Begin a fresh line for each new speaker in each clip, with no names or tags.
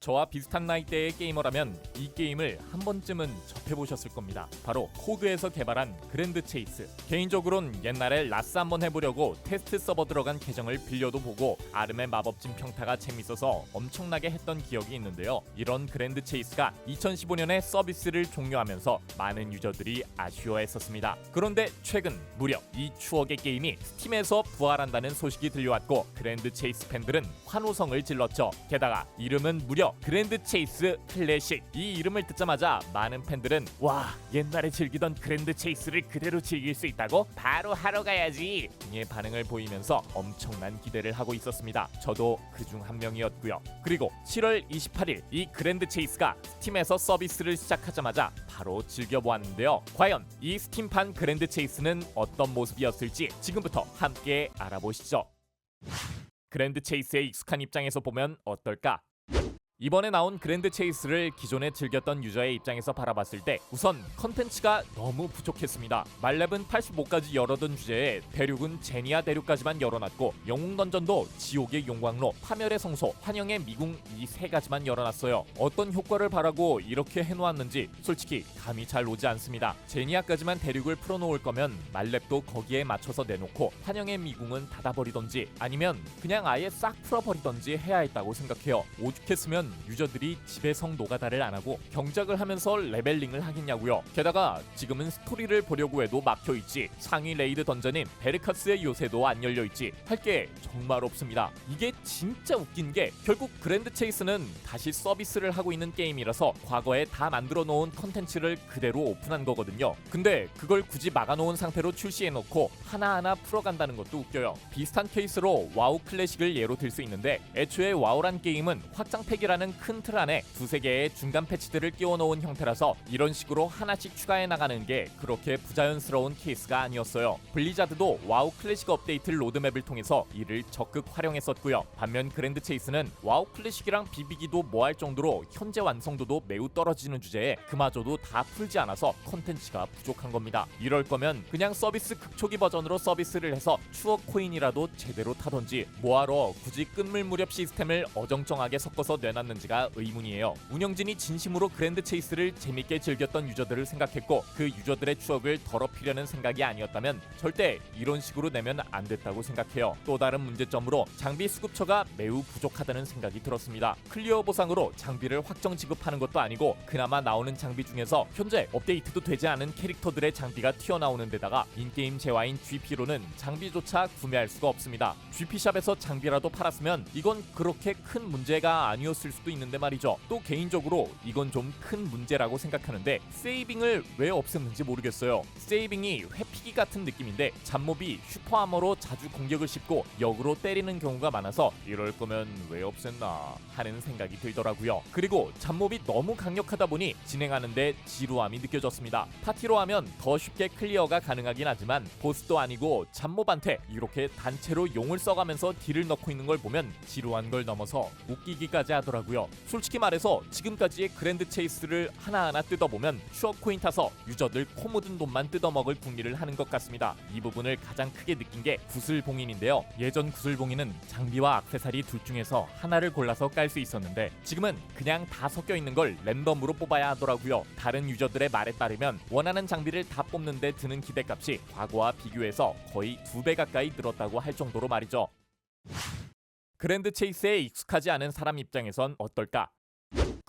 저와 비슷한 나이대의 게이머라면 이 게임을 한 번쯤은 접해보셨을 겁니다. 바로 코그에서 개발한 그랜드 체이스. 개인적으론 옛날에 라스 한번 해보려고 테스트 서버 들어간 계정을 빌려도 보고 아름의 마법진 평타가 재밌어서 엄청나게 했던 기억이 있는데요. 이런 그랜드 체이스가 2015년에 서비스를 종료하면서 많은 유저들이 아쉬워했었습니다. 그런데 최근 무려 이 추억의 게임이 스팀에서 부활한다는 소식이 들려왔고 그랜드 체이스 팬들은 환호성을 질렀죠. 게다가 이름은 무려 그랜드 체이스 클래식. 이 이름을 듣자마자 많은 팬들은 와 옛날에 즐기던 그랜드 체이스를 그대로 즐길 수 있다고 바로 하러 가야지 등의 반응을 보이면서 엄청난 기대를 하고 있었습니다. 저도 그중 한 명이었고요. 그리고 7월 28일 이 그랜드 체이스가 스팀에서 서비스를 시작하자마자 바로 즐겨보았는데요. 과연 이 스팀판 그랜드 체이스는 어떤 모습이었을지 지금부터 함께 알아보시죠. 그랜드 체이스에 익숙한 입장에서 보면 어떨까? 이번에 나온 그랜드 체이스를 기존에 즐겼던 유저의 입장에서 바라봤을 때 우선 컨텐츠가 너무 부족했습니다. 말렙은 85까지 열어둔 주제에 대륙은 제니아 대륙까지만 열어놨고 영웅 던전도 지옥의 용광로, 파멸의 성소, 환영의 미궁 이 세 가지만 열어놨어요. 어떤 효과를 바라고 이렇게 해놓았는지 솔직히 감이 잘 오지 않습니다. 제니아까지만 대륙을 풀어놓을 거면 말렙도 거기에 맞춰서 내놓고 환영의 미궁은 닫아버리던지 아니면 그냥 아예 싹 풀어버리던지 해야 했다고 생각해요. 오죽했으면 유저들이 집에성 노가다를 안 하고 경작을 하면서 레벨링을 하겠냐고요. 게다가 지금은 스토리를 보려고 해도 막혀 있지. 상위 레이드 던전인 베르카스의 요새도 안 열려 있지. 할 게 정말 없습니다. 이게 진짜 웃긴 게 결국 그랜드 체이스는 다시 서비스를 하고 있는 게임이라서 과거에 다 만들어 놓은 컨텐츠를 그대로 오픈한 거거든요. 근데 그걸 굳이 막아놓은 상태로 출시해 놓고 하나하나 풀어간다는 것도 웃겨요. 비슷한 케이스로 와우 클래식을 예로 들 수 있는데 애초에 와우란 게임은 확장팩이라는 큰 틀 안에 두세 개의 중간 패치들을 끼워 놓은 형태라서 이런 식으로 하나씩 추가해 나가는 게 그렇게 부자연스러운 케이스가 아니었어요. 블리자드도 와우 클래식 업데이트 로드맵을 통해서 이를 적극 활용했었고요. 반면 그랜드 체이스는 와우 클래식이랑 비비기도 뭐할 정도로 현재 완성도도 매우 떨어지는 주제에 그마저도 다 풀지 않아서 컨텐츠가 부족한 겁니다. 이럴 거면 그냥 서비스 극초기 버전으로 서비스를 해서 추억 코인이라도 제대로 타던지 뭐하러 굳이 끝물 무렵 시스템을 어정쩡하게 섞어서 내놨는 지가 의문이에요. 운영진이 진심으로 그랜드 체이스를 재밌게 즐겼던 유저들을 생각했고 그 유저들의 추억을 더럽히려는 생각이 아니었다면 절대 이런 식으로 내면 안 됐다고 생각해요. 또 다른 문제점으로 장비 수급처가 매우 부족하다는 생각이 들었습니다. 클리어 보상으로 장비를 확정 지급하는 것도 아니고 그나마 나오는 장비 중에서 현재 업데이트도 되지 않은 캐릭터들의 장비가 튀어나오는 데다가 인게임 재화인 GP로는 장비조차 구매할 수가 없습니다. GP샵에서 장비라도 팔았으면 이건 그렇게 큰 문제가 아니었을 수도 있는데 말이죠. 또 개인적으로 이건 좀 큰 문제라고 생각하는데 세이빙을 왜 없앴는지 모르겠어요. 세이빙이 회 피기 같은 느낌인데 잡몹이 슈퍼아머로 자주 공격을 씹고 역으로 때리는 경우가 많아서 이럴 거면 왜 없앴나 하는 생각이 들더라고요. 그리고 잡몹이 너무 강력하다 보니 진행하는데 지루함이 느껴졌습니다. 파티로 하면 더 쉽게 클리어가 가능하긴 하지만 보스도 아니고 잡몹한테 이렇게 단체로 용을 써가면서 딜을 넣고 있는 걸 보면 지루한 걸 넘어서 웃기기까지 하더라고요. 솔직히 말해서 지금까지의 그랜드 체이스를 하나하나 뜯어보면 추억 코인 타서 유저들 코 묻은 돈만 뜯어먹을 궁리를 하는 것 같습니다. 이 부분을 가장 크게 느낀 게 구슬봉인인데요. 예전 구슬봉인은 장비와 악세사리 둘 중에서 하나를 골라서 깔 수 있었는데 지금은 그냥 다 섞여 있는 걸 랜덤으로 뽑아야 하더라고요. 다른 유저들의 말에 따르면 원하는 장비를 다 뽑는데 드는 기대값이 과거와 비교해서 거의 두 배 가까이 늘었다고 할 정도로 말이죠. 그랜드 체이스에 익숙하지 않은 사람 입장에선 어떨까?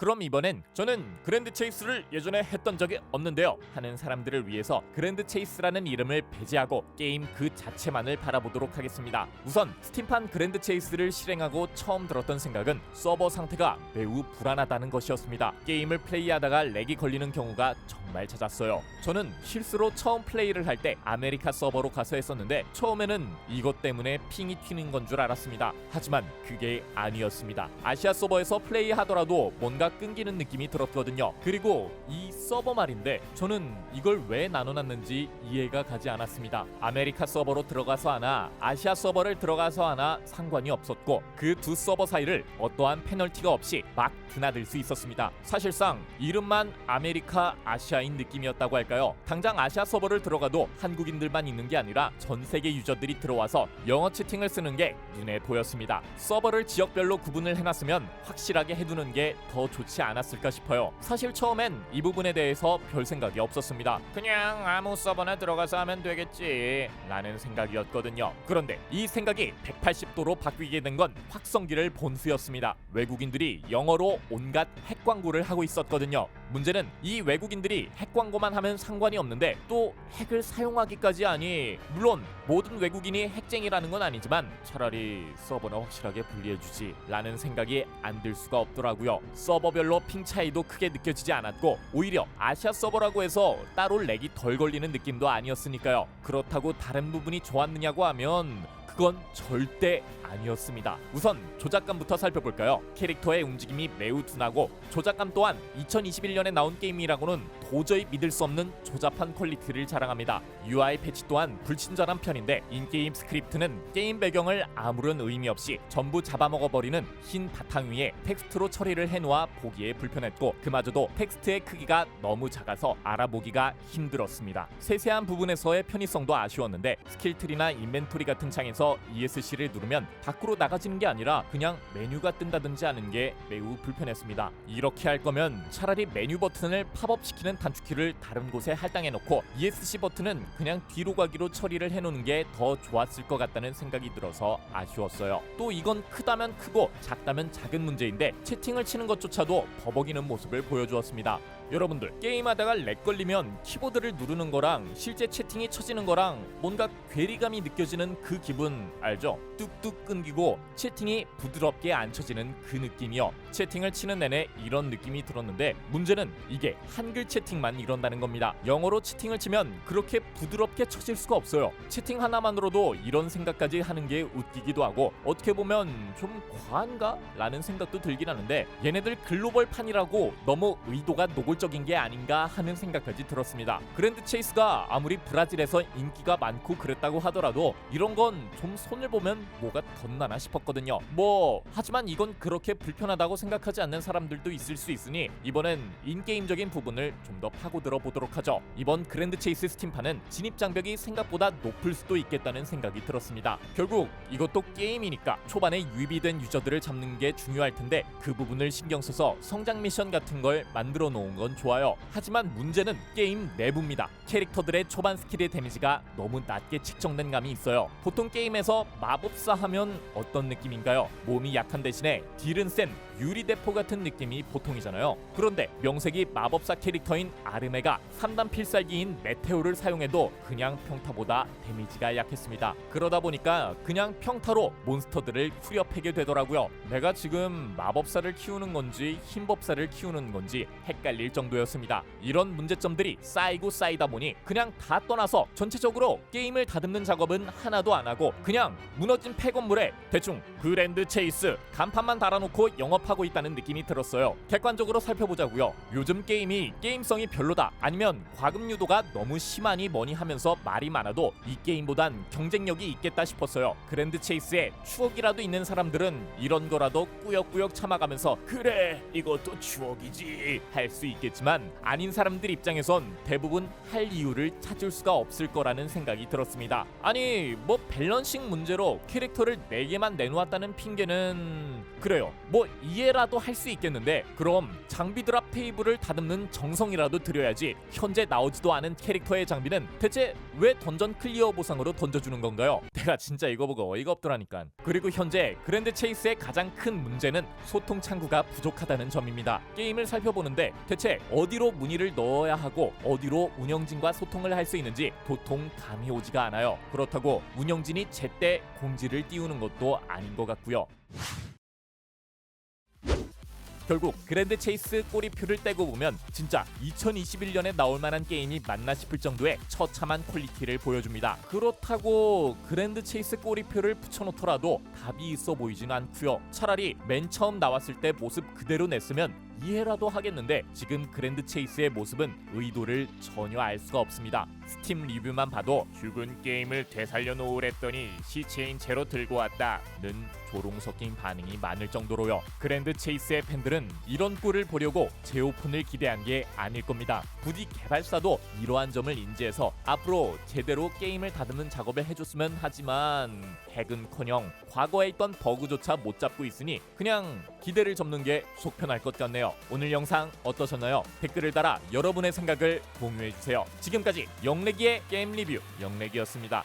그럼 이번엔 저는 그랜드 체이스를 예전에 했던 적이 없는데요 하는 사람들을 위해서 그랜드 체이스라는 이름을 배제하고 게임 그 자체만을 바라보도록 하겠습니다. 우선 스팀판 그랜드 체이스를 실행하고 처음 들었던 생각은 서버 상태가 매우 불안하다는 것이었습니다. 게임을 플레이하다가 렉이 걸리는 경우가 정 말 잦았어요. 저는 실수로 처음 플레이를 할 때 아메리카 서버로 가서 했었는데 처음에는 이것 때문에 핑이 튀는 건 줄 알았습니다. 하지만 그게 아니었습니다. 아시아 서버에서 플레이하더라도 뭔가 끊기는 느낌이 들었거든요. 그리고 이 서버 말인데 저는 이걸 왜 나눠놨는지 이해가 가지 않았습니다. 아메리카 서버로 들어가서 하나 아시아 서버를 들어가서 하나 상관이 없었고 그 두 서버 사이를 어떠한 페널티가 없이 막 드나들 수 있었습니다. 사실상 이름만 아메리카 아시아 아시아인 느낌이었다고 할까요? 당장 아시아 서버를 들어가도 한국인들만 있는 게 아니라 전 세계 유저들이 들어와서 영어 채팅을 쓰는 게 눈에 보였습니다. 서버를 지역별로 구분을 해놨으면 확실하게 해두는 게 더 좋지 않았을까 싶어요. 사실 처음엔 이 부분에 대해서 별 생각이 없었습니다. 그냥 아무 서버나 들어가서 하면 되겠지 라는 생각이었거든요. 그런데 이 생각이 180도로 바뀌게 된 건 확성기를 본 후였습니다. 외국인들이 영어로 온갖 핵 광고를 하고 있었거든요. 문제는 이 외국인들이 핵 광고만 하면 상관이 없는데 또 핵을 사용하기까지 하니 물론 모든 외국인이 핵쟁이라는 건 아니지만 차라리 서버나 확실하게 분리해주지 라는 생각이 안 들 수가 없더라고요. 서버별로 핑 차이도 크게 느껴지지 않았고 오히려 아시아 서버라고 해서 따로 렉이 덜 걸리는 느낌도 아니었으니까요. 그렇다고 다른 부분이 좋았느냐고 하면 그건 절대 아니었습니다. 우선 조작감부터 살펴볼까요? 캐릭터의 움직임이 매우 둔하고 조작감 또한 2021년에 나온 게임이라고는 도저히 믿을 수 없는 조잡한 퀄리티를 자랑합니다. UI 패치 또한 불친절한 편인데 인게임 스크립트는 게임 배경을 아무런 의미 없이 전부 잡아먹어버리는 흰 바탕 위에 텍스트로 처리를 해놓아 보기에 불편했고 그마저도 텍스트의 크기가 너무 작아서 알아보기가 힘들었습니다. 세세한 부분에서의 편의성도 아쉬웠는데 스킬트리나 인벤토리 같은 창에서 ESC를 누르면 밖으로 나가지는 게 아니라 그냥 메뉴가 뜬다든지 하는 게 매우 불편했습니다. 이렇게 할 거면 차라리 메뉴 버튼을 팝업시키는 단축키를 다른 곳에 할당해 놓고 ESC 버튼은 그냥 뒤로 가기로 처리를 해 놓는 게 더 좋았을 것 같다는 생각이 들어서 아쉬웠어요. 또 이건 크다면 크고 작다면 작은 문제인데 채팅을 치는 것조차도 버벅이는 모습을 보여주었습니다. 여러분들 게임하다가 렉 걸리면 키보드를 누르는 거랑 실제 채팅이 쳐지는 거랑 뭔가 괴리감이 느껴지는 그 기분 알죠? 뚝뚝 끊기고 채팅이 부드럽게 안 쳐지는 그 느낌이요. 채팅을 치는 내내 이런 느낌이 들었는데 문제는 이게 한글 채팅만 이런다는 겁니다. 영어로 채팅을 치면 그렇게 부드럽게 쳐질 수가 없어요. 채팅 하나만으로도 이런 생각까지 하는 게 웃기기도 하고 어떻게 보면 좀 과한가? 라는 생각도 들긴 하는데 얘네들 글로벌 판이라고 너무 의도가 노골적인 게 아닌가 하는 생각까지 들었습니다. 그랜드 체이스가 아무리 브라질에서 인기가 많고 그랬다고 하더라도 이런 건 좀 손을 보면 뭐가 덧나나 싶었거든요. 뭐 하지만 이건 그렇게 불편하다고 생각하지 않는 사람들도 있을 수 있으니 이번엔 인게임적인 부분을 좀 더 파고들어 보도록 하죠. 이번 그랜드 체이스 스팀판은 진입 장벽이 생각보다 높을 수도 있겠다는 생각이 들었습니다. 결국 이 것도 게임이니까 초반에 유비된 유저들을 잡는 게 중요할 텐데 그 부분을 신경 써서 성장 미션 같은 걸 만들어 놓은 건 좋아요. 하지만 문제는 게임 내부입니다. 캐릭터들의 초반 스킬의 데미지가 너무 낮게 측정된 감이 있어요. 보통 게임에서 마법사 하면 어떤 느낌인가요? 몸이 약한 대신에 딜은 센 유리 대포 같은 느낌이 보통이잖아요. 그런데 명색이 마법사 캐릭터인 아르메가 3단 필살기인 메테오를 사용해도 그냥 평타보다 데미지가 약했습니다. 그러다 보니까 그냥 평 타로 몬스터들을 후려 패게 되더라고요. 내가 지금 마법사를 키우는 건지 흰법사를 키우는 건지 헷갈릴 정도였습니다. 이런 문제점들이 쌓이고 쌓이다 보니 그냥 다 떠나서 전체적으로 게임을 다듬는 작업은 하나도 안 하고 그냥 무너진 폐건물에 대충 그랜드 체이스 간판만 달아놓고 영업하고 있다는 느낌이 들었어요. 객관적으로 살펴보자고요. 요즘 게임이 게임성이 별로다 아니면 과금 유도가 너무 심하니 뭐니 하면서 말이 많아도 이 게임보단 경쟁력이 있겠다 싶었어요. 그랜드 체이스에 추억이라도 있는 사람들은 이런 거라도 꾸역꾸역 참아가면서 그래 이것도 추억이지 할 수 있겠지만 아닌 사람들 입장에선 대부분 할 이유를 찾을 수가 없을 거라는 생각이 들었습니다. 아니 뭐 밸런싱 문제로 캐릭터를 4개만 내놓았다는 핑계는 그래요. 뭐 이해라도 할 수 있겠는데 그럼 장비 드랍 테이블을 다듬는 정성이라도 들여야지 현재 나오지도 않은 캐릭터의 장비는 대체 왜 던전 클리어 보상으로 던져주는 건가요? 내가 진짜 이거 보고 어이가 없더라니까. 그리고 현재 그랜드 체이스의 가장 큰 문제는 소통 창구가 부족하다는 점입니다. 게임을 살펴보는데 대체 어디로 문의를 넣어야 하고 어디로 운영진과 소통을 할 수 있는지 도통 감이 오지가 않아요. 그렇다고 운영진이 제때 공지를 띄우는 것도 아닌 것 같고요. 결국 그랜드 체이스 꼬리표를 떼고 보면 진짜 2021년에 나올 만한 게임이 맞나 싶을 정도의 처참한 퀄리티를 보여줍니다. 그렇다고 그랜드 체이스 꼬리표를 붙여놓더라도 답이 있어 보이진 않고요. 차라리 맨 처음 나왔을 때 모습 그대로 냈으면 이해라도 하겠는데 지금 그랜드 체이스의 모습은 의도를 전혀 알 수가 없습니다. 스팀 리뷰만 봐도 죽은 게임을 되살려 놓으랬더니 시체인 채로 들고 왔다는 조롱 섞인 반응이 많을 정도로요. 그랜드 체이스의 팬들은 이런 꼴을 보려고 재오픈을 기대한 게 아닐 겁니다. 부디 개발사도 이러한 점을 인지해서 앞으로 제대로 게임을 다듬는 작업을 해줬으면 하지만 핵은커녕 과거에 있던 버그조차 못 잡고 있으니 그냥 기대를 접는 게 속편할 것 같네요. 오늘 영상 어떠셨나요? 댓글을 달아 여러분의 생각을 공유해 주세요. 지금까지 영래기의 게임 리뷰 영래기였습니다.